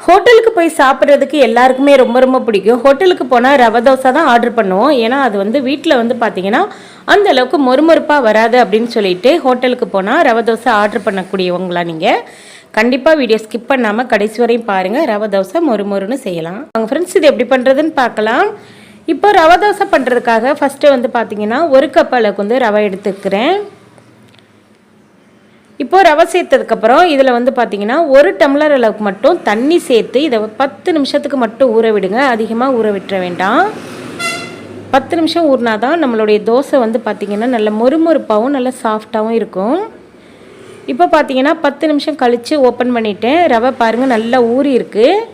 ஹோட்டலுக்கு போய் சாப்பிட்றதுக்கு எல்லாருக்குமே ரொம்ப ரொம்ப பிடிக்கும். ஹோட்டலுக்கு போனால் ரவை தோசை தான் ஆர்டர் பண்ணுவோம். ஏன்னா அது வந்து வீட்டில் வந்து பார்த்தீங்கன்னா அந்த அளவுக்கு மொறுமொறுப்பாக வராது அப்படின்னு சொல்லிட்டு ஹோட்டலுக்கு போனால் ரவை தோசை ஆர்டர் பண்ணக்கூடியவங்களா நீங்கள் கண்டிப்பாக வீடியோ ஸ்கிப் பண்ணாமல் கடைசி வரையும் பாருங்கள் ரவை தோசை மொறுமொறுன்னு செய்யலாம். அவங்க ஃப்ரெண்ட்ஸ் இது எப்படி பண்ணுறதுன்னு பார்க்கலாம் இப்போ ரவை தோசை பண்ணுறதுக்காக ஃபஸ்ட்டு வந்து பார்த்தீங்கன்னா ஒரு கப் அளவுக்கு வந்து ரவை எடுத்துக்கிறேன். இப்போது ரவை சேர்த்ததுக்கப்புறம் இதில் வந்து பார்த்தீங்கன்னா ஒரு டம்ளர் அளவுக்கு மட்டும் தண்ணி சேர்த்து இதை பத்து நிமிஷத்துக்கு மட்டும் ஊற விடுங்க. அதிகமாக ஊற விட்டுற வேண்டாம். பத்து நிமிஷம் ஊறினா தான் நம்மளுடைய தோசை வந்து பார்த்திங்கன்னா நல்ல மொறுமொறுப்பாகவும் நல்ல சாஃப்டாகவும் இருக்கும். இப்போ பார்த்தீங்கன்னா பத்து நிமிஷம் கழித்து ஓப்பன் பண்ணிவிட்டேன் ரவை பாருங்கள் நல்லா ஊறி இருக்குது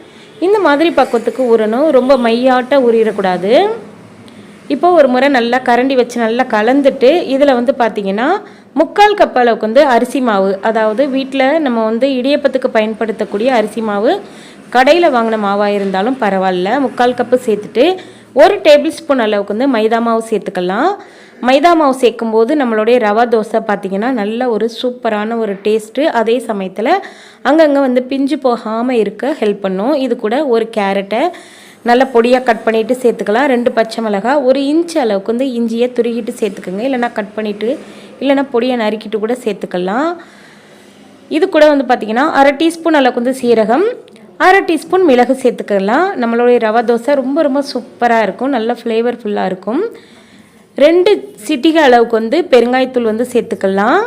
இந்த மாதிரி பக்குவத்துக்கு ஊறணும். ரொம்ப மையாட்ட ஊறிடக்கூடாது. இப்போ ஒரு முறை நல்லா கரண்டி வச்சு நல்லா கலந்துட்டு இதில் வந்து பார்த்தீங்கன்னா முக்கால் கப் அளவுக்கு வந்து அரிசி மாவு அதாவது வீட்டில் நம்ம வந்து இடியப்பத்துக்கு பயன்படுத்தக்கூடிய அரிசி மாவு கடையில் வாங்கின மாவாக இருந்தாலும் பரவாயில்ல. முக்கால் கப்பு சேர்த்துட்டு ஒரு டேபிள் ஸ்பூன் அளவுக்கு வந்து மைதா மாவு சேர்த்துக்கலாம். மைதா மாவு சேர்க்கும்போது நம்மளுடைய ரவா தோசை பார்த்திங்கன்னா நல்ல ஒரு சூப்பரான ஒரு டேஸ்ட்டு. அதே சமயத்தில் அங்கங்கே வந்து பிஞ்சு போகாமல் இருக்க ஹெல்ப் பண்ணும். இது கூட ஒரு கேரட்டை நல்லா பொடியாக கட் பண்ணிவிட்டு சேர்த்துக்கலாம். ரெண்டு பச்சை மிளகா ஒரு இன்ச் அளவுக்கு வந்து இஞ்சியை துருகிட்டு சேர்த்துக்கோங்க. இல்லைனா கட் பண்ணிவிட்டு இல்லைனா பொடியை நறுக்கிட்டு கூட சேர்த்துக்கலாம். இது கூட வந்து பார்த்திங்கன்னா அரை டீஸ்பூன் அளவுக்கு வந்து சீரகம் அரை டீஸ்பூன் மிளகு சேர்த்துக்கலாம். நம்மளுடைய ரவா தோசை ரொம்ப ரொம்ப சூப்பராக இருக்கும். நல்ல ஃப்ளேவர்ஃபுல்லாக இருக்கும். ரெண்டு சிட்டிகை அளவுக்கு வந்து பெருங்காயத்தூள் வந்து சேர்த்துக்கலாம்.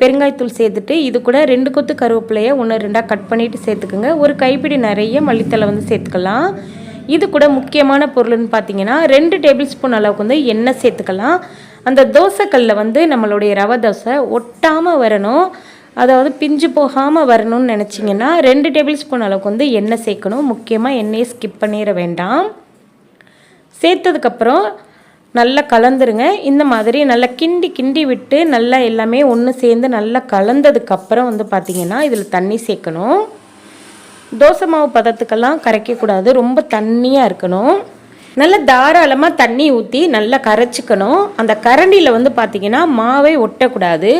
பெருங்காயத்தூள் சேர்த்துட்டு இது கூட ரெண்டு கொத்து கருவேப்பிலையை ஒன்று ரெண்டாக கட் பண்ணிவிட்டு சேர்த்துக்கோங்க. ஒரு கைப்பிடி நிறைய மல்லித்தலை வந்து சேர்த்துக்கலாம். இது கூட முக்கியமான பொருள்னு பார்த்தீங்கன்னா ரெண்டு டேபிள் ஸ்பூன் அளவுக்கு வந்து எண்ணெய் சேர்த்துக்கலாம். அந்த தோசைக்கல்லில் வந்து நம்மளுடைய ரவை தோசை ஒட்டாமல் வரணும். அதாவது பிஞ்சு போகாமல் வரணும்னு நினச்சிங்கன்னா ரெண்டு டேபிள் ஸ்பூன் அளவுக்கு வந்து எண்ணெய் சேர்க்கணும். முக்கியமாக எண்ணெயை ஸ்கிப் பண்ணிட வேண்டாம். சேர்த்ததுக்கப்புறம் நல்லா கலந்துருங்க. இந்த மாதிரி நல்லா கிண்டி கிண்டி விட்டு நல்லா எல்லாமே ஒன்று சேர்ந்து நல்லா கலந்ததுக்கப்புறம் வந்து பார்த்திங்கன்னா இதில் தண்ணி சேர்க்கணும். தோசை மாவு பதத்துக்கெல்லாம் கரைக்கக்கூடாது. ரொம்ப தண்ணியாக இருக்கணும். நல்லா தாராளமாக தண்ணி ஊற்றி நல்லா கரைச்சிக்கணும். அந்த கரண்டியில் வந்து பார்த்திங்கன்னா மாவை ஒட்டக்கூடாது.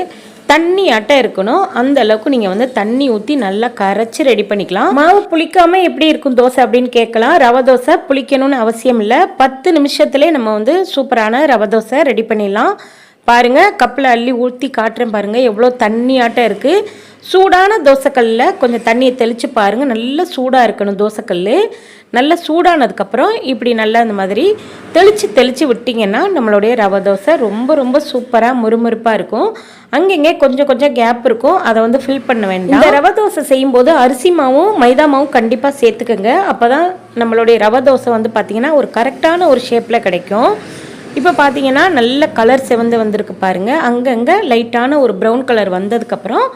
தண்ணி அட்டை இருக்கணும். அந்த அளவுக்கு நீங்கள் வந்து தண்ணி ஊற்றி நல்லா கரைச்சி ரெடி பண்ணிக்கலாம். மாவு புளிக்காம எப்படி இருக்கும் தோசை அப்படின்னு கேட்கலாம். ரவை தோசை புளிக்கணும்னு அவசியம் இல்லை. பத்து நிமிஷத்துலேயே நம்ம வந்து சூப்பரான ரவை தோசை ரெடி பண்ணிடலாம். பாருங்கள் கப்பில் அள்ளி ஊற்றி காட்டுறேன் பாருங்கள் எவ்வளோ தண்ணியாட்டம் இருக்குது சூடான தோசைக்கல்லில் கொஞ்சம் தண்ணியை தெளித்து பாருங்கள் நல்லா சூடாக இருக்கணும் தோசைக்கல் நல்லா சூடானதுக்கப்புறம் இப்படி நல்லா இந்த மாதிரி தெளித்து தெளித்து விட்டிங்கன்னா நம்மளுடைய ரவை தோசை ரொம்ப ரொம்ப சூப்பராக முறுமுறுப்பாக இருக்கும். அங்கங்கே கொஞ்சம் கொஞ்சம் கேப் இருக்கும். அதை வந்து ஃபில் பண்ண வேண்டாம். இந்த ரவை தோசை செய்யும்போது அரிசி மாவும் மைதா மாவும் கண்டிப்பாக சேர்த்துக்கோங்க. அப்போ தான் நம்மளுடைய ரவை தோசை வந்து பார்த்திங்கன்னா ஒரு கரெக்டான ஒரு ஷேப்பில் கிடைக்கும். இப்போ பார்த்தீங்கன்னா நல்ல கலர் செவந்து வந்திருக்கு பாருங்கள் அங்கங்கே லைட்டான ஒரு ப்ரௌன் கலர் வந்ததுக்கப்புறம்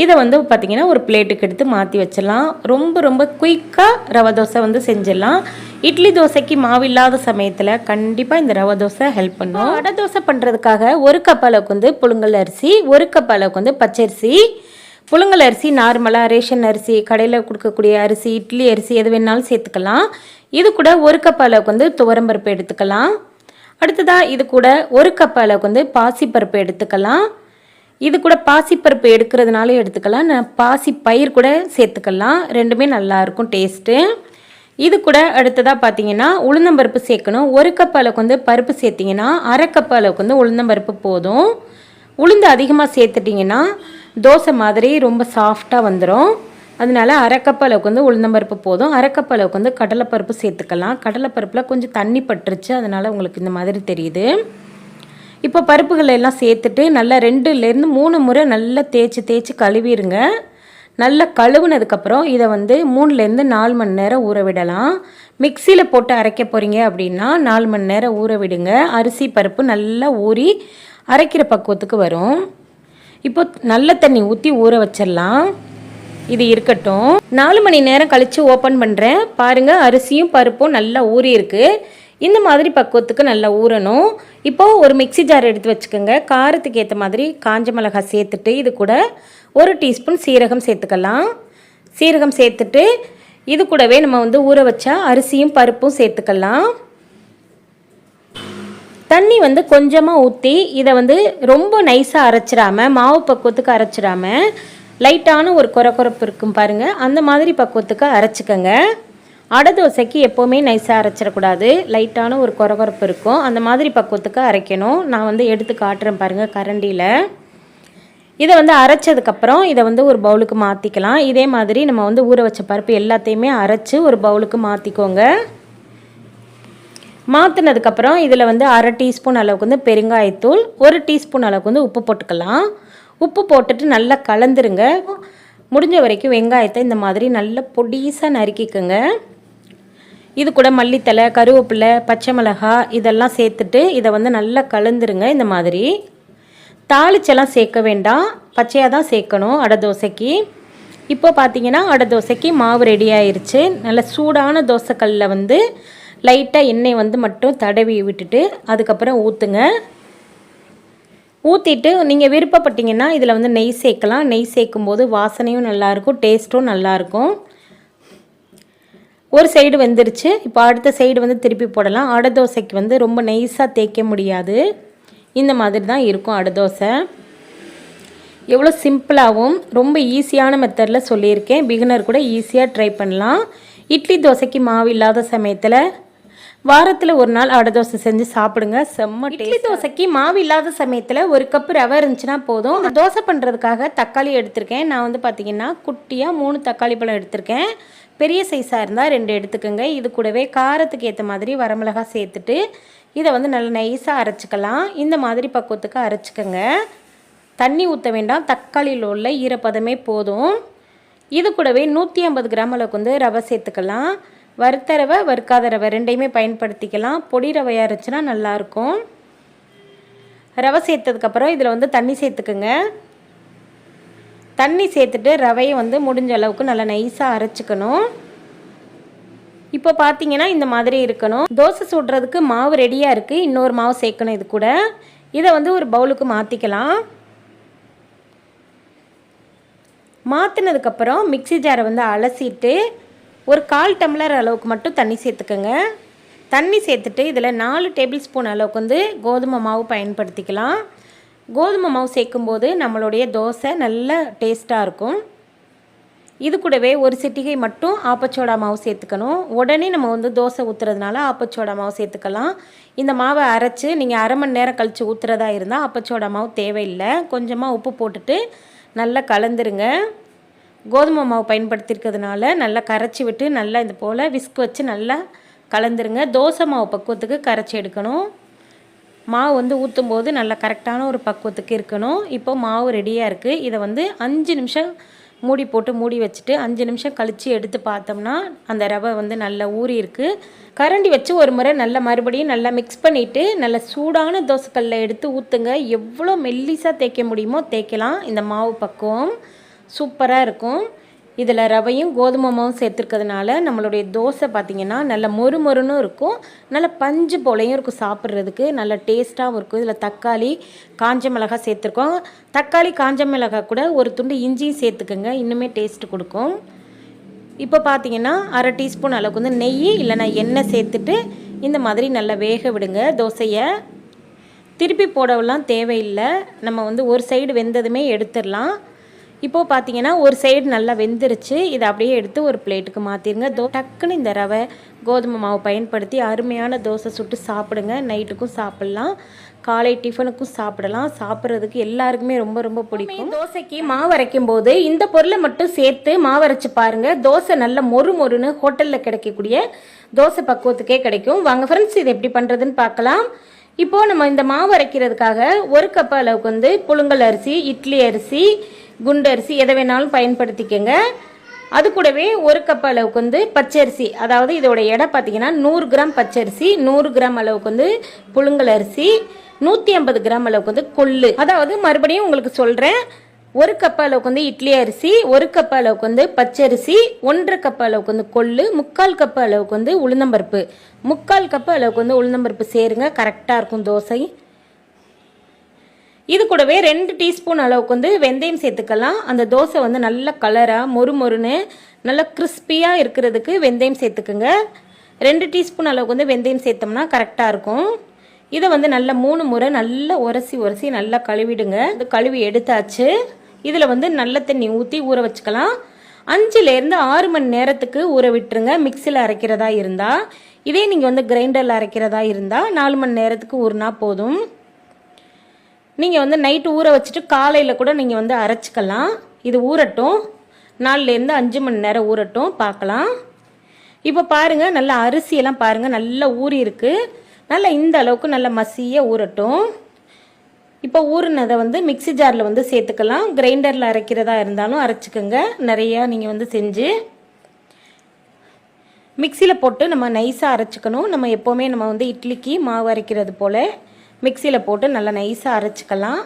இதை வந்து பார்த்திங்கன்னா ஒரு பிளேட்டுக்கு எடுத்து மாற்றி வச்சிடலாம். ரொம்ப ரொம்ப குயிக்காக ரவை தோசை வந்து செஞ்சிடலாம். இட்லி தோசைக்கு மாவு இல்லாத சமயத்தில் கண்டிப்பாக இந்த ரவை தோசை ஹெல்ப் பண்ணும். வடை தோசை பண்ணுறதுக்காக ஒரு கப் அளவுக்கு வந்து புழுங்கல் அரிசி ஒரு கப் அளவுக்கு வந்து பச்சரிசி. புழுங்கல் அரிசி நார்மலாக ரேஷன் அரிசி கடையில் கொடுக்கக்கூடிய அரிசி இட்லி அரிசி எது வேணாலும் சேர்த்துக்கலாம். இது கூட ஒரு கப் அளவுக்கு வந்து துவரம்பருப்பு எடுத்துக்கலாம். அடுத்ததாக இது கூட ஒரு கப் அளவுக்கு வந்து பாசிப்பருப்பு எடுத்துக்கலாம். இது கூட பாசிப்பருப்பு எடுக்கிறதுனால எடுத்துக்கலாம். நான் பாசி பயிர் கூட சேர்த்துக்கலாம். ரெண்டுமே நல்லாயிருக்கும் டேஸ்ட்டு இது கூட அடுத்ததாக பார்த்தீங்கன்னா உளுந்தம்பருப்பு சேர்க்கணும். ஒரு கப் அளவுக்கு வந்து பருப்பு சேர்த்திங்கன்னா அரை கப் அளவுக்கு வந்து உளுந்தம்பருப்பு போதும். உளுந்து அதிகமாக சேர்த்துட்டிங்கன்னா தோசை மாதிரி ரொம்ப சாஃப்டாக வந்துடும் அதனால அரைக்கப் அளவுக்கு வந்து உளுந்தம்பருப்பு போதும். அரைக்கப் அளவுக்கு வந்து கடலைப்பருப்பு சேர்த்துக்கலாம். கடலைப்பருப்பில் கொஞ்சம் தண்ணி பட்டுருச்சு. அதனால் உங்களுக்கு இந்த மாதிரி தெரியுது. இப்போ பருப்புகளை எல்லாம் சேர்த்துட்டு நல்லா ரெண்டுலேருந்து மூணு முறை நல்லா தேய்ச்சி தேய்ச்சி கழுவிடுங்க நல்லா கழுவுனதுக்கப்புறம் இதை வந்து மூணுலேருந்து நாலு மணி நேரம் ஊற விடலாம். மிக்சியில் போட்டு அரைக்க போகிறீங்க அப்படின்னா நாலு மணி நேரம் ஊற விடுங்க. அரிசி பருப்பு நல்லா ஊறி அரைக்கிற பக்குவத்துக்கு வரும். இப்போ நல்ல தண்ணி ஊற்றி ஊற வச்சிடலாம். இது இருக்கட்டும். நாலு மணி நேரம் கழித்து ஓப்பன் பண்ணுறேன் பாருங்கள் அரிசியும் பருப்பும் நல்லா ஊறி இருக்குது இந்த மாதிரி பக்குவத்துக்கு நல்லா ஊறணும். இப்போது ஒரு மிக்சி ஜார் எடுத்து வச்சுக்கோங்க. காரத்துக்கு ஏற்ற மாதிரி காஞ்ச மிளகாய் சேர்த்துட்டு இது கூட ஒரு டீஸ்பூன் சீரகம் சேர்த்துக்கலாம். சீரகம் சேர்த்துட்டு இது கூடவே நம்ம வந்து ஊற வச்சா அரிசியும் பருப்பும் சேர்த்துக்கலாம். தண்ணி வந்து கொஞ்சமாக ஊற்றி இதை வந்து ரொம்ப நைஸாக அரைச்சிடாம மாவு பக்குவத்துக்கு அரைச்சிடாம லைட்டான ஒரு குறக்குறப்பு இருக்கும் பாருங்கள் அந்த மாதிரி பக்குவத்துக்கு அரைச்சிக்கங்க. அடை தோசைக்கு எப்போவுமே நைஸாக அரைச்சிடக்கூடாது. லைட்டான ஒரு குறகுறப்பு இருக்கும். அந்த மாதிரி பக்குவத்துக்கு அரைக்கணும். நான் வந்து எடுத்து காட்டுறேன் பாருங்கள் கரண்டியில். இதை வந்து அரைச்சதுக்கப்புறம் இதை வந்து ஒரு பவுலுக்கு மாற்றிக்கலாம் இதே மாதிரி நம்ம வந்து ஊற வச்ச பருப்பு எல்லாத்தையுமே அரைச்சி ஒரு பவுலுக்கு மாற்றிக்கோங்க மாற்றினதுக்கப்புறம் இதில் வந்து அரை டீஸ்பூன் அளவுக்கு வந்து பெருங்காயத்தூள் ஒரு டீஸ்பூன் அளவுக்கு வந்து உப்பு போட்டுக்கலாம். உப்பு போட்டுட்டு நல்லா கலந்துருங்க. முடிஞ்ச வரைக்கும் வெங்காயத்தை இந்த மாதிரி நல்லா பொடிசாக நறுக்கிக்கோங்க. இது கூட மல்லித்தலை கருவேப்பிலை பச்சை மிளகாய் இதெல்லாம் சேர்த்துட்டு இதை வந்து நல்லா கலந்துருங்க இந்த மாதிரி. தாளிச்செல்லாம் சேர்க்க வேண்டாம். பச்சையாக தான் சேர்க்கணும் அடை தோசைக்கு. இப்போ பார்த்தீங்கன்னா அடை தோசைக்கு மாவு ரெடி ஆயிடுச்சு நல்ல சூடான தோசைக்கல்லில் வந்து லைட்டாக எண்ணெய் வந்து மட்டும் தடவி விட்டுட்டு அதுக்கப்புறம் ஊற்றுங்க ஊற்றிட்டு நீங்கள் விருப்பப்பட்டீங்கன்னா இதில் வந்து நெய் சேர்க்கலாம். நெய் சேர்க்கும்போது வாசனையும் நல்லாயிருக்கும் டேஸ்ட்டும் நல்லாயிருக்கும் ஒரு சைடு வெந்துருச்சு. இப்போ அடுத்த சைடு வந்து திருப்பி போடலாம். அடை தோசைக்கு வந்து ரொம்ப நெய்ஸாக தேய்க்க முடியாது. இந்த மாதிரி தான் இருக்கும் அடை தோசை. எவ்வளோ சிம்பிளாகவும் ரொம்ப ஈஸியான மெத்தடில் சொல்லியிருக்கேன். பிகினர் கூட ஈஸியாக ட்ரை பண்ணலாம். இட்லி தோசைக்கு மாவு இல்லாத சமயத்தில் வாரத்தில் ஒரு நாள் அடை தோசை செஞ்சு சாப்பிடுங்க. செம்ம இட்லி தோசைக்கு மாவு இல்லாத சமயத்தில் ஒரு கப்பு ரவை இருந்துச்சுன்னா போதும். இந்த தோசை பண்ணுறதுக்காக தக்காளி எடுத்திருக்கேன். நான் வந்து பார்த்தீங்கன்னா குட்டியாக மூணு தக்காளி பழம் எடுத்திருக்கேன். பெரிய சைஸாக இருந்தால் ரெண்டு எடுத்துக்கோங்க. இது கூடவே காரத்துக்கு ஏற்ற மாதிரி வரமிளகா சேர்த்துட்டு இதை வந்து நல்லா நைஸாக அரைச்சிக்கலாம். இந்த மாதிரி பக்குவத்துக்கு அரைச்சிக்கோங்க. தண்ணி ஊற்ற வேண்டாம். தக்காளியில் உள்ள ஈரப்பதமே போதும். இது கூடவே நூற்றி ஐம்பது கிராம் அளவுக்கு வந்து ரவை சேர்த்துக்கலாம். வறுத்த ரவை வறுக்காத ரவை ரெண்டையுமே பயன்படுத்திக்கலாம். பொடி ரவையாக இருந்துச்சுன்னா நல்லாயிருக்கும் ரவை சேர்த்ததுக்கப்புறம் இதில் வந்து தண்ணி சேர்த்துக்குங்க. தண்ணி சேர்த்துட்டு ரவையை வந்து முடிஞ்ச அளவுக்கு நல்லா நைஸாக அரைச்சிக்கணும். இப்போ பார்த்தீங்கன்னா இந்த மாதிரி இருக்கணும். தோசை சுடுறதுக்கு மாவு ரெடியாக இருக்குது இன்னொரு மாவு சேர்க்கணும் இது கூட. இதை வந்து ஒரு பவுலுக்கு மாற்றிக்கலாம் மாற்றினதுக்கப்புறம் மிக்சி ஜாரை வந்து அலசிட்டு ஒரு கால் டம்ளர் அளவுக்கு மட்டும் தண்ணி சேர்த்துக்கோங்க. தண்ணி சேர்த்துட்டு இதில் நாலு டேபிள் ஸ்பூன் அளவுக்கு வந்து கோதுமை மாவு பயன்படுத்திக்கலாம். கோதுமை மாவு சேர்க்கும்போது நம்மளுடைய தோசை நல்ல டேஸ்ட்டாக இருக்கும். இது கூடவே ஒரு சிட்டிகை மட்டும் ஆப்பச்சோடா மாவு சேர்த்துக்கணும். உடனே நம்ம வந்து தோசை ஊற்றுறதுனால ஆப்பச்சோடா மாவு சேர்த்துக்கலாம். இந்த மாவை அரைச்சி நீங்கள் அரை மணி நேரம் கழித்து ஊற்றுறதா இருந்தால் ஆப்பச்சோடா மாவு தேவையில்லை. கொஞ்சமாக உப்பு போட்டுட்டு நல்லா கலந்துருங்க. கோதுமை மாவு பயன்படுத்தியிருக்கிறதுனால நல்லா கரைச்சி விட்டு நல்லா இந்த போல் விஸ்க் வச்சு நல்லா கலந்துருங்க. தோசை மாவு பக்குவத்துக்கு கரைச்சி எடுக்கணும். மாவு வந்து ஊற்றும் போது நல்லா கரெக்டான ஒரு பக்குவத்துக்கு இருக்கணும். இப்போ மாவு ரெடியாக இருக்குது இதை வந்து அஞ்சு நிமிஷம் மூடி போட்டு மூடி வச்சுட்டு அஞ்சு நிமிஷம் கழித்து எடுத்து பார்த்தோம்னா அந்த ரவை வந்து நல்லா ஊறி இருக்குது கரண்டி வச்சு ஒரு முறை நல்லா மறுபடியும் நல்லா மிக்ஸ் பண்ணிவிட்டு நல்லா சூடான தோசைக்கல்லில் எடுத்து ஊற்றுங்க எவ்வளோ மெல்லிஸாக தேய்க்க முடியுமோ தேய்க்கலாம். இந்த மாவு பக்குவம் சூப்பராக இருக்கும். இதில் ரவையும் கோதுமை மாவும் சேர்த்துருக்கிறதுனால நம்மளுடைய தோசை பார்த்திங்கன்னா நல்ல மொறு மொறுன்னு இருக்கும். நல்ல பஞ்சு போலையும் இருக்கும் சாப்பிட்றதுக்கு. நல்ல டேஸ்ட்டாகவும் இருக்கும். இதில் தக்காளி காஞ்ச மிளகாய் சேர்த்துருக்கோம். தக்காளி காஞ்ச மிளகாய் கூட ஒரு துண்டு இஞ்சியும் சேர்த்துக்கோங்க. இன்னுமே டேஸ்ட் கொடுக்கும். இப்போ பார்த்தீங்கன்னா அரை டீஸ்பூன் அளவுக்கு வந்து நெய் இல்லைனா எண்ணெய் சேர்த்துட்டு இந்த மாதிரி நல்லா வேக விடுங்க தோசையை. திருப்பி போடவெல்லாம் தேவையில்லை. நம்ம வந்து ஒரு சைடு வெந்ததுமே எடுத்துடலாம். இப்போது பார்த்தீங்கன்னா ஒரு சைடு நல்லா வெந்துருச்சு. இதை அப்படியே எடுத்து ஒரு பிளேட்டுக்கு மாற்றிடுங்க தோ டக்குன்னு இந்த ரவை கோதுமை மாவு பயன்படுத்தி அருமையான தோசை சுட்டு சாப்பிடுங்க. நைட்டுக்கும் சாப்பிட்லாம். காலை டிஃபனுக்கும் சாப்பிடலாம். சாப்பிட்றதுக்கு எல்லாருக்குமே ரொம்ப ரொம்ப பிடிக்கும். தோசைக்கு மாவு அரைக்கும் போது இந்த பொருளை மட்டும் சேர்த்து மாவு அரைச்சி பாருங்க. தோசை நல்ல மொறு மொறுன்னு ஹோட்டலில் கிடைக்கக்கூடிய தோசை பக்குவத்துக்கே கிடைக்கும். வாங்க ஃப்ரெண்ட்ஸ் இது எப்படி பண்ணுறதுன்னு பார்க்கலாம். இப்போது நம்ம இந்த மாவு அரைக்கிறதுக்காக ஒரு கப் அளவுக்கு வந்து புழுங்கல் அரிசி இட்லி அரிசி குண்டரிசி எதை வேணாலும் பயன்படுத்திக்கங்க. அது கூடவே ஒரு கப் அளவுக்கு வந்து பச்சரிசி அதாவது இதோட எடை பார்த்தீங்கன்னா நூறு கிராம் பச்சரிசி நூறு கிராம் அளவுக்கு வந்து புழுங்கல் அரிசி நூற்றி ஐம்பது கிராம் அளவுக்கு வந்து கொள்ளு. அதாவது மறுபடியும் உங்களுக்கு சொல்கிறேன் ஒரு கப் அளவுக்கு வந்து இட்லி அரிசி ஒரு கப் அளவுக்கு வந்து பச்சரிசி ஒன்றரை கப் அளவுக்கு வந்து கொள்ளு முக்கால் கப் அளவுக்கு வந்து உளுந்தம்பருப்பு. முக்கால் கப் அளவுக்கு வந்து உளுந்தம்பருப்பு சேருங்க கரெக்டாக இருக்கும் தோசை. இது கூடவே ரெண்டு டீஸ்பூன் அளவுக்கு வந்து வெந்தயம் சேர்த்துக்கலாம். அந்த தோசை வந்து நல்ல கலராக மொறு மொறுன்னு நல்லா கிறிஸ்பியாக இருக்கிறதுக்கு வெந்தயம் சேர்த்துக்குங்க. ரெண்டு டீஸ்பூன் அளவுக்கு வந்து வெந்தயம் சேர்த்தோம்னா கரெக்டாக இருக்கும். இதை வந்து நல்லா மூணு முறை நல்லா உரசி உரசி நல்லா கழுவிடுங்க. இது கழுவி எடுத்தாச்சு. இதில் வந்து நல்ல தண்ணி ஊற்றி ஊற வச்சுக்கலாம். அஞ்சுலேருந்து ஆறு மணி நேரத்துக்கு ஊற விட்டுருங்க. மிக்சியில் அரைக்கிறதா இருந்தால் இதே நீங்கள் வந்து கிரைண்டரில் அரைக்கிறதா இருந்தால் நாலு மணி நேரத்துக்கு ஊறினா போதும். நீங்கள் வந்து நைட்டு ஊற வச்சுட்டு காலையில் கூட நீங்கள் வந்து அரைச்சிக்கலாம். இது ஊறட்டும். நாலுலேருந்து அஞ்சு மணி நேரம் ஊறட்டும். பார்க்கலாம். இப்போ பாருங்கள் நல்லா அரிசியெல்லாம் பாருங்கள் நல்லா ஊறிருக்கு நல்லா இந்த அளவுக்கு நல்லா மசியாக ஊறட்டும். இப்போ ஊறினதை வந்து மிக்ஸி ஜாரில் வந்து சேர்த்துக்கலாம். கிரைண்டரில் அரைக்கிறதா இருந்தாலும் அரைச்சிக்கோங்க. நிறையா நீங்கள் வந்து செஞ்சு. மிக்சியில் போட்டு நம்ம நைஸாக அரைச்சிக்கணும். நம்ம எப்போவுமே நம்ம வந்து இட்லிக்கு மாவு அரைக்கிறது போல். மிக்சியில் போட்டு நல்லா நைஸாக அரைச்சிக்கலாம்.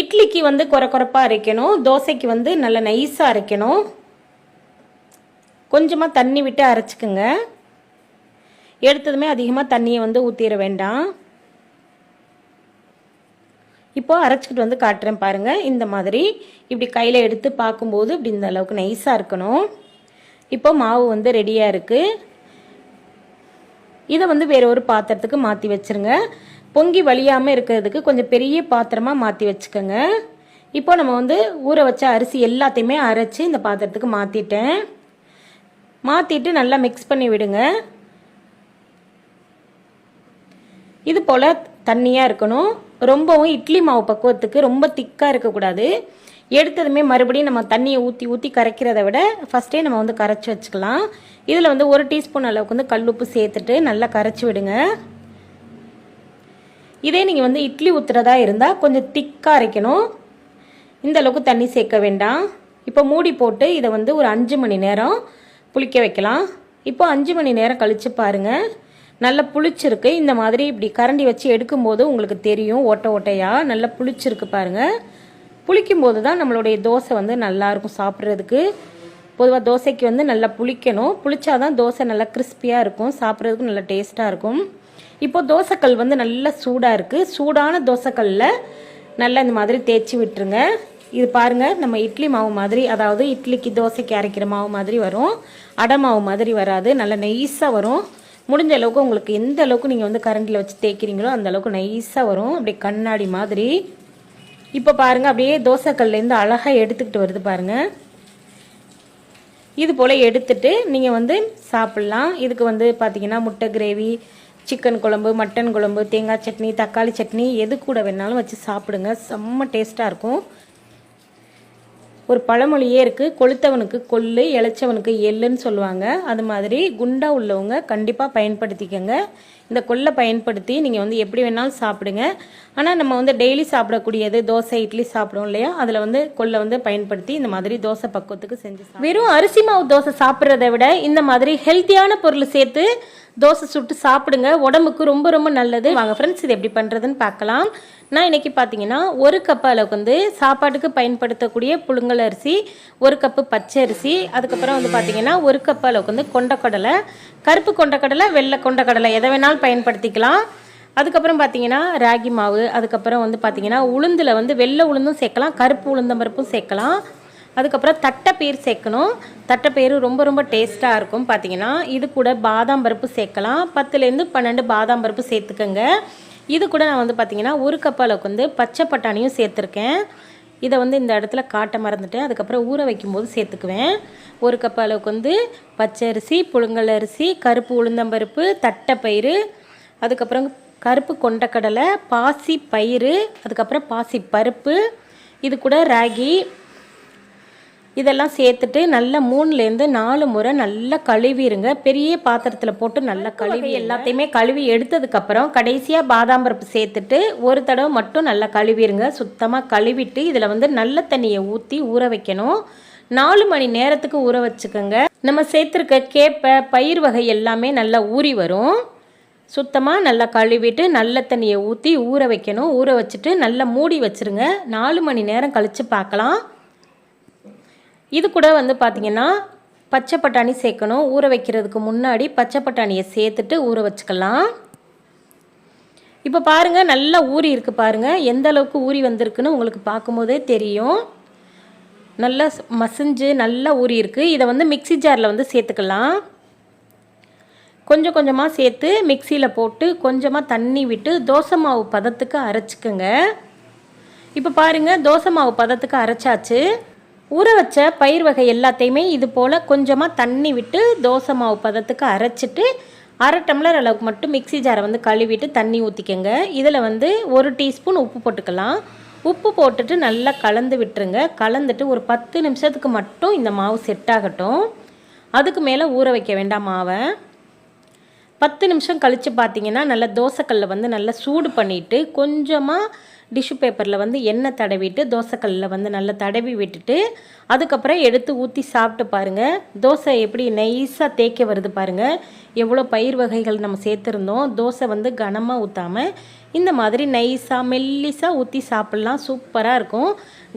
இட்லிக்கு வந்து குறை குறைப்பாக அரைக்கணும். தோசைக்கு வந்து நல்லா நைஸாக அரைக்கணும். கொஞ்சமாக தண்ணி விட்டு அரைச்சிக்கோங்க. எடுத்ததுமே அதிகமாக தண்ணியை வந்து ஊற்றிட வேண்டாம். இப்போ அரைச்சிக்கிட்டு வந்து காட்டுறேன் பாருங்கள் இந்த மாதிரி இப்படி கையில் எடுத்து பார்க்கும்போது இப்படி இந்த அளவுக்கு நைஸாக இருக்கணும். இப்போ மாவு வந்து ரெடியாக இருக்குது இதை வந்து வேற ஒரு பாத்திரத்துக்கு மாற்றி வச்சிருங்க. பொங்கி வழியாமல் இருக்கிறதுக்கு கொஞ்சம் பெரிய பாத்திரமாக மாற்றி வச்சுக்கோங்க. இப்போ நம்ம வந்து ஊற வச்ச அரிசி எல்லாத்தையுமே அரைச்சி இந்த பாத்திரத்துக்கு மாற்றிட்டேன் மாற்றிட்டு நல்லா மிக்ஸ் பண்ணி விடுங்க. இது போல் தண்ணியாக இருக்கணும். ரொம்பவும் இட்லி மாவு பக்குவத்துக்கு ரொம்ப திக்காக இருக்கக்கூடாது. எடுத்ததுமே மறுபடியும் நம்ம தண்ணியை ஊற்றி ஊற்றி கரைக்கிறத விட ஃபஸ்ட்டே நம்ம வந்து கரைச்சி வச்சுக்கலாம். இதில் வந்து ஒரு டீஸ்பூன் அளவுக்கு வந்து கல்லுப்பு சேர்த்துட்டு நல்லா கரைச்சி விடுங்க. இதே நீங்கள் வந்து இட்லி ஊற்றுறதா இருந்தால் கொஞ்சம் திக்காக அரைக்கணும். இந்த அளவுக்கு தண்ணி சேர்க்க வேண்டாம். இப்போ மூடி போட்டு இதை வந்து ஒரு அஞ்சு மணி நேரம் புளிக்க வைக்கலாம். இப்போ அஞ்சு மணி நேரம் கழித்து பாருங்கள் நல்லா புளிச்சிருக்கு. இந்த மாதிரி இப்படி கரண்டி வச்சு எடுக்கும்போது உங்களுக்கு தெரியும். ஓட்டை ஓட்டையாக நல்லா புளிச்சிருக்கு பாருங்கள் புளிக்கும் போது தான் நம்மளுடைய தோசை வந்து நல்லாயிருக்கும் சாப்பிட்றதுக்கு. பொதுவாக தோசைக்கு வந்து நல்லா புளிக்கணும். புளிச்சாதான் தோசை நல்லா கிறிஸ்பியாக இருக்கும். சாப்பிட்றதுக்கு நல்லா டேஸ்ட்டாக இருக்கும். இப்போ தோசைக்கல் வந்து நல்லா சூடாக இருக்குது சூடான தோசைக்கல்லில் நல்லா இந்த மாதிரி தேய்ச்சி விட்டுருங்க. இது பாருங்கள் நம்ம இட்லி மாவு மாதிரி அதாவது இட்லிக்கு தோசைக்கு அரைக்கிற மாவு மாதிரி வரும். அடை மாவு மாதிரி வராது. நல்லா நைஸாக வரும். முடிஞ்ச அளவுக்கு உங்களுக்கு எந்த அளவுக்கு நீங்கள் வந்து கரண்டில் வச்சு தேய்க்கிறீங்களோ அந்த அளவுக்கு நைஸாக வரும். அப்படியே கண்ணாடி மாதிரி. இப்போ பாருங்கள் அப்படியே தோசைக்கல்லேருந்து அழகாக எடுத்துக்கிட்டு வருது பாருங்கள் இது போல் எடுத்துட்டு நீங்கள் வந்து சாப்பிட்லாம். இதுக்கு வந்து பார்த்தீங்கன்னா முட்டை கிரேவி சிக்கன் குழம்பு மட்டன் குழம்பு தேங்காய் சட்னி தக்காளி சட்னி எது கூட வேணாலும் வச்சு சாப்பிடுங்க. செம்ம டேஸ்ட்டாக இருக்கும். ஒரு பழமொழியே இருக்குது கொளுத்தவனுக்கு கொள்ளு இளைச்சவனுக்கு எள்ளுன்னு சொல்லுவாங்க. அது மாதிரி குண்டா உள்ளவங்க கண்டிப்பாக பயன்படுத்திக்கோங்க. இந்த கொல்லை பயன்படுத்தி நீங்கள் வந்து எப்படி வேணாலும் சாப்பிடுங்க. ஆனால் நம்ம வந்து டெய்லி சாப்பிடக்கூடியது தோசை இட்லி சாப்பிடுவோம் இல்லையா? அதில் வந்து கொல்லை வந்து பயன்படுத்தி இந்த மாதிரி தோசை பக்குவத்துக்கு செஞ்சு வெறும் அரிசி மாவு தோசை சாப்பிட்றத விட இந்த மாதிரி ஹெல்த்தியான பொருள் சேர்த்து தோசை சுட்டு சாப்பிடுங்க. உடம்புக்கு ரொம்ப ரொம்ப நல்லது. வாங்க ஃப்ரெண்ட்ஸ் இது எப்படி பண்ணுறதுன்னு பார்க்கலாம். நான் இன்றைக்கி பார்த்தீங்கன்னா ஒரு கப் அளவுக்கு வந்து சாப்பாட்டுக்கு பயன்படுத்தக்கூடிய புழுங்கல் அரிசி ஒரு கப்பு பச்சை அரிசி அதுக்கப்புறம் வந்து பார்த்தீங்கன்னா ஒரு கப் அளவுக்கு வந்து கொண்டக்கடலை கருப்பு கொண்டக்கடலை வெள்ளை கொண்டக்கடலை எதை வேணாலும் பயன்படுத்திக்கலாம். அதுக்கப்புறம் பார்த்தீங்கன்னா ராகி மாவு அதுக்கப்புறம் வந்து பார்த்தீங்கன்னா உளுந்தில் வந்து வெள்ளை உளுந்தும் சேர்க்கலாம் கருப்பு உளுந்தம்பருப்பும் சேர்க்கலாம். அதுக்கப்புறம் தட்டைப்பயிர் சேர்க்கணும். தட்டைப்பயிறு ரொம்ப ரொம்ப டேஸ்ட்டாக இருக்கும் பார்த்தீங்கன்னா இது கூட பாதாம் பருப்பு சேர்க்கலாம். பத்துலேருந்து பன்னெண்டு பாதாம் பருப்பு சேர்த்துக்கோங்க. இது கூட நான் வந்து பார்த்திங்கன்னா ஒரு கப் அளவுக்கு வந்து பச்சை பட்டாணியும் சேர்த்துருக்கேன். இதை வந்து இந்த இடத்துல காட்ட மறந்துட்டேன். அதுக்கப்புறம் ஊற வைக்கும்போது சேர்த்துக்குவேன். ஒரு கப் அளவுக்கு வந்து பச்சை அரிசி புழுங்கல் அரிசி கருப்பு உளுந்தம்பருப்பு தட்டைப்பயிறு. அதுக்கப்புறம் கருப்பு கொண்டக்கடலை பாசி பயிறு அதுக்கப்புறம் பாசி பருப்பு. இது கூட ராகி இதெல்லாம் சேர்த்துட்டு நல்லா மூணுலேருந்து நாலு முறை நல்லா கழுவிடுங்க பெரிய பாத்திரத்தில் போட்டு நல்லா கழுவி எல்லாத்தையுமே கழுவி எடுத்ததுக்கப்புறம் கடைசியாக பாதாம் பருப்பு சேர்த்துட்டு ஒரு தடவை மட்டும் நல்லா கழுவிடுங்க சுத்தமாக கழுவிட்டு இதில் வந்து நல்ல தண்ணியை ஊற்றி ஊற வைக்கணும். நாலு மணி நேரத்துக்கு ஊற வச்சுக்கோங்க. நம்ம சேர்த்துருக்க கேப்பை பயிர் வகை எல்லாமே நல்லா ஊறி வரும். சுத்தமாக நல்லா கழுவிட்டு நல்ல தண்ணியை ஊற்றி ஊற வைக்கணும். ஊற வச்சுட்டு நல்லா மூடி வச்சுருங்க. நாலு மணி நேரம் கழித்து பார்க்கலாம். இது கூட வந்து பார்த்திங்கன்னா பச்சை பட்டாணி சேர்க்கணும். ஊற வைக்கிறதுக்கு முன்னாடி பச்சை பட்டாணியை சேர்த்துட்டு ஊற வச்சுக்கலாம். இப்போ பாருங்கள் நல்லா ஊறி இருக்குது பாருங்கள் எந்த அளவுக்கு ஊறி வந்திருக்குன்னு உங்களுக்கு பார்க்கும்போதே தெரியும். நல்லா மசிஞ்சு நல்லா ஊறி இருக்குது இதை வந்து மிக்சி ஜாரில் வந்து சேர்த்துக்கலாம். கொஞ்சம் கொஞ்சமாக சேர்த்து மிக்சியில் போட்டு கொஞ்சமாக தண்ணி விட்டு தோசை மாவு பதத்துக்கு அரைச்சிக்கோங்க. இப்போ பாருங்கள் தோசை மாவு பதத்துக்கு அரைச்சாச்சு. ஊற வச்ச பயிர் வகை எல்லாத்தையுமே இது போல் கொஞ்சமாக தண்ணி விட்டு தோசை மாவு பதத்துக்கு அரைச்சிட்டு அரை டம்ளர் அளவுக்கு மட்டும் மிக்ஸி ஜாரை வந்து கழுவிட்டு தண்ணி ஊற்றிக்கங்க இதில் வந்து ஒரு டீஸ்பூன் உப்பு போட்டுக்கலாம். உப்பு போட்டுட்டு நல்லா கலந்து விட்டுருங்க. கலந்துட்டு ஒரு பத்து நிமிஷத்துக்கு மட்டும் இந்த மாவு செட் ஆகட்டும். அதுக்கு மேலே ஊற வைக்க வேண்டாம் மாவை. பத்து நிமிஷம் கழித்து பார்த்தீங்கன்னா நல்லா தோசைக்கல்ல வந்து நல்லா சூடு பண்ணிவிட்டு கொஞ்சமாக டிஷ்யூ பேப்பரில் வந்து எண்ணெய் தடவிட்டு தோசைக்கல்லில் வந்து நல்லா தடவி விட்டுட்டு அதுக்கப்புறம் எடுத்து ஊற்றி சாப்பிட்டு பாருங்கள் தோசை எப்படி நைஸாக தேய்க்க வருது பாருங்கள் எவ்வளோ பயிர் வகைகள் நம்ம சேர்த்துருந்தோம். தோசை வந்து கனமாக ஊற்றாமல் இந்த மாதிரி நைஸாக மெல்லிஸாக ஊற்றி சாப்பிட்லாம். சூப்பராக இருக்கும்.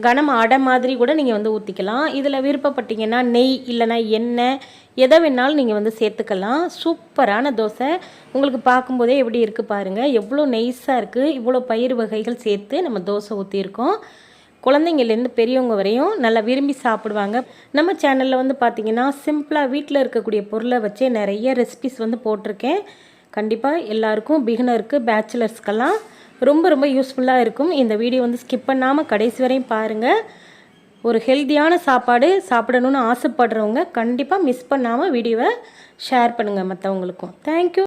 கனம் அடை மாதிரி கூட நீங்கள் வந்து ஊற்றிக்கலாம் இதில் விருப்பப்பட்டீங்கன்னா நெய் இல்லைன்னா எண்ணெய் எதை வேணாலும் நீங்கள் வந்து சேர்த்துக்கலாம். சூப்பரான தோசை. உங்களுக்கு பார்க்கும்போதே எப்படி இருக்குது பாருங்கள் எவ்வளோ நெய்ஸாக இருக்குது இவ்வளோ பயிர் வகைகள் சேர்த்து நம்ம தோசை ஊற்றியிருக்கோம் குழந்தைங்கள்லேருந்து பெரியவங்க வரையும் நல்லா விரும்பி சாப்பிடுவாங்க. நம்ம சேனலில் வந்து பார்த்திங்கன்னா சிம்பிளாக வீட்டில் இருக்கக்கூடிய பொருளை வச்சே நிறைய ரெசிபிஸ் வந்து போட்டிருக்கேன். கண்டிப்பாக எல்லாருக்கும் பிகினருக்கு பேச்சுலர்ஸ்க்கெல்லாம் ரொம்ப ரொம்ப யூஸ்ஃபுல்லாக இருக்கும். இந்த வீடியோ வந்து ஸ்கிப் பண்ணாமல் கடைசி வரையும் பாருங்கள் ஒரு ஹெல்த்தியான சாப்பாடு சாப்பிடணுன்னு ஆசைப்படுறவங்க கண்டிப்பாக மிஸ் பண்ணாமல் வீடியோவை ஷேர் பண்ணுங்கள் மற்றவங்களுக்கும் தேங்க்யூ